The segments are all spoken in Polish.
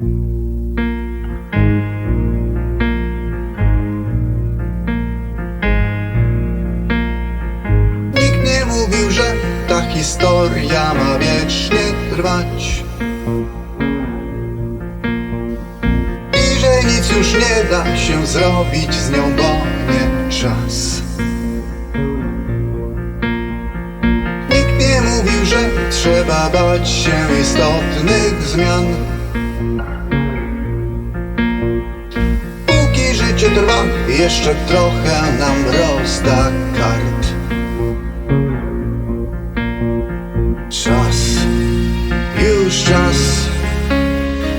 Nikt nie mówił, że ta historia ma wiecznie trwać. I że nic już nie da się zrobić z nią, bo nie czas. Nikt nie mówił, że trzeba bać się istotnych zmian Póki życie trwa, jeszcze trochę nam rozda kart Czas, już czas,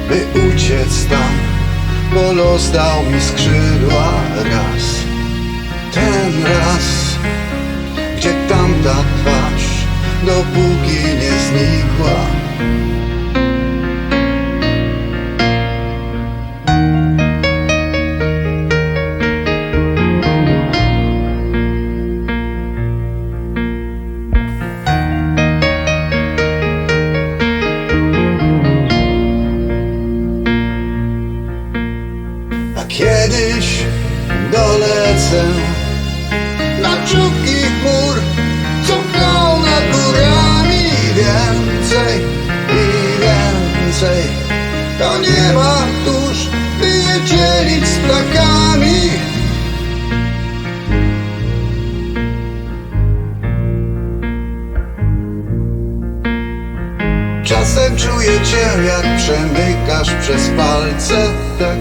by uciec tam, bo los dał mi skrzydła raz. Ten raz, gdzie tamta twarz, dopóki nie znikła. To nie ma tuż, by je dzielić z ptakami. Czasem czuję cię, jak przemykasz przez palce, tak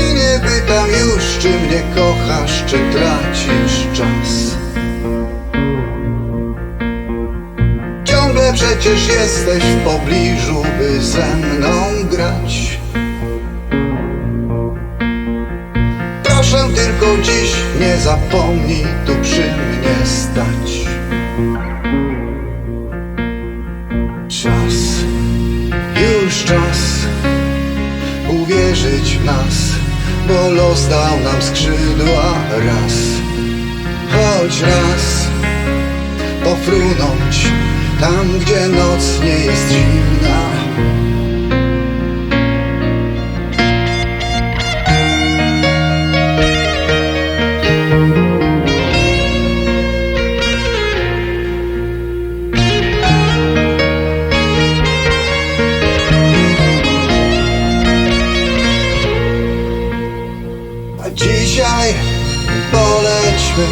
I nie pytam już, czy mnie kochasz, czy tracisz przecież jesteś w pobliżu, by ze mną grać. Proszę tylko dziś, nie zapomnij tu przy mnie stać. Czas, już czas uwierzyć w nas, bo los dał nam skrzydła raz. Choć raz pofrunąć tam, gdzie noc nie jest zimna. A dzisiaj polećmy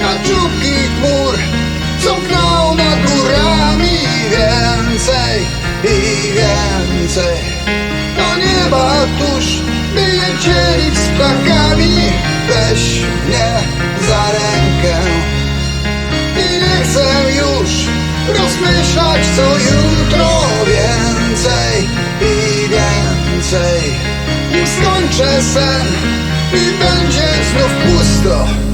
na czubki chmur, pchną nad górami więcej i więcej. Do nieba tuż, by je dzielić z ptakami. Weź mnie za rękę i nie chcę już rozmyślać co jutro więcej i więcej. Nim skończę sen i będzie znów pusto